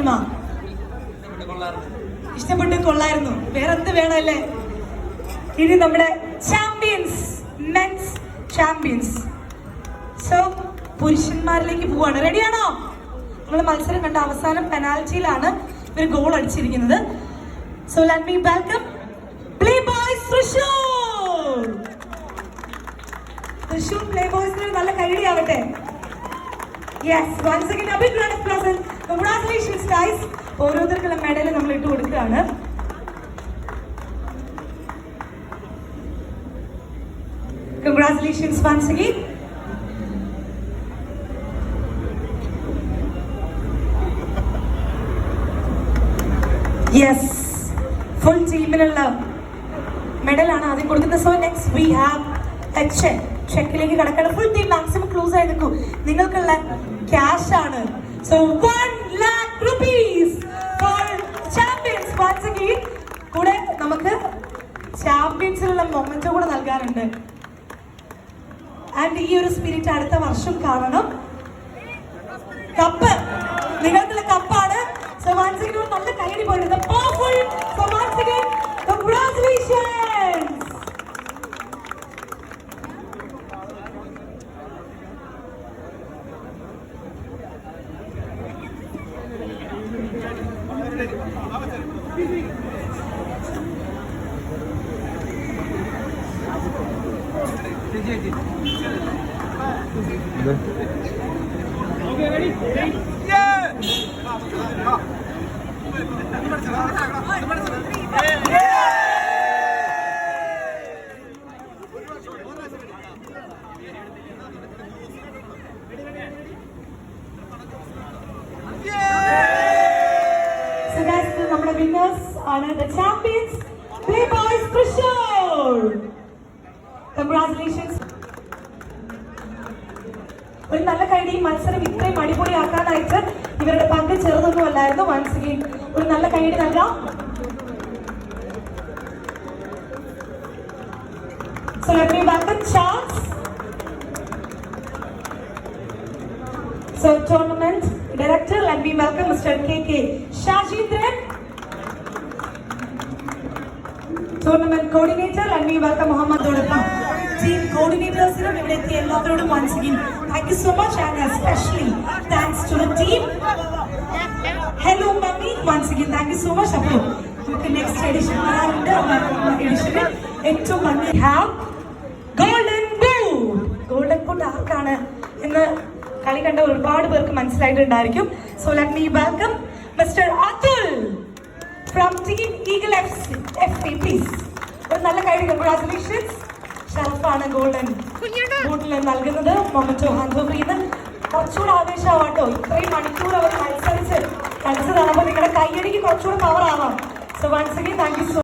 Cinema ഇഷ്ടപ്പെട്ട് കൊള്ളായിരുന്നു. വേറെന്ത് വേണമല്ലേ? ഇനി നമ്മുടെ ചാമ്പ്യൻസ് മെൻസ് ചാമ്പ്യൻസ് സോ പുരുഷന്മാരിലേക്ക് പോവാണ്. റെഡിയാണോ നമ്മൾ മത്സരം കണ്ട അവസാനം പെനാൽറ്റിയിലാണ് ഇവർ goal അടിച്ചിരിക്കുന്നത്. So let me welcome play boys Thrissur. Thrissur play ബോയ്സിന് നല്ല കൈഡിയാവട്ടെ yes once again a big round guys ഓരോരുത്തർക്കുള്ള medal നമ്മൾ ഇട്ട് കൊടുക്കുകയാണ്. Congratulations once again. Yes full ടീമിനുള്ള മെഡലാണ് ആദ്യം കൊടുക്കുന്നത്. So next we have check ചെക്കിലേക്ക് കടക്കണം ഫുൾ ടീം മാക്സിമം ക്ലോസ് ആയി നിൽക്കൂ നിങ്ങൾക്കുള്ള ക്യാഷ് ആണ്. So one lakh rupees for champions. Once again. കൂടെ നമുക്ക് ചാമ്പ്യൻസിനുള്ള മൊമെന്റോ കൂടെ നൽകാനുണ്ട്. ആൻഡ് ഈ ഒരു സ്പിരിറ്റ് അടുത്ത വർഷം കാണണം. കപ്പ്. നിങ്ങൾക്കുള്ള കപ്പാണ്. സോ വൺസ് നല്ല കൈയടി പോയിട്ട് powerful Okay, ready? Yeah! winners ആണ് the champions Play Boys Thrissur Congratulations. ഒരു നല്ല കൈഡി ഈ മത്സരം ഇത്രയും അടിപൊളിയാക്കാനായിട്ട് ഇവരുടെ പങ്ക് ചെറുതൊന്നും അല്ലായിരുന്നു വൺസ് അഗെയിൻ ഒരു നല്ല കൈഡി നൽകാം So let me welcome Charles. So tournament director, let me welcome Mr. KK Shajindran. Coordinator, let me welcome Muhammad Dodapam. Team coordinators, ഇവിടെ എത്തിയ എല്ലാവരോടും once again, thank you so much and especially thanks to the team. Hello Mummy, once again, thank you so much. അപ്പോൾ നമുക്ക് next edition വരാറുണ്ട് എഡിഷനിൽ ഏറ്റവും ഭംഗി have golden boot golden boot ആർക്കാണ് എന്ന് കളി കണ്ട ഒരുപാട് പേർക്ക് മനസ്സിലായിട്ടുണ്ടായിരിക്കും so let me welcome mister Athul from team eagle F F please ഒരു നല്ല കാര്യം. കൺഗ്രാറ്റുലേഷൻസ് ഷറഫാണ് ഗോൾഡൻ ബൂട്ടിൽ നൽകുന്നത് മൊമറ്റോ ഹാൻഡ് ഓവർ കുറച്ചുകൂടെ ആവേശമാവാട്ടോ. ഇത്രയും മണിക്കൂർ അവർ മത്സരിച്ച് കളിച്ചതാണ്. അപ്പോൾ നിങ്ങളുടെ കൈയടിക്ക് കുറച്ചുകൂടെ പവർ ആവാം. So once again thank you so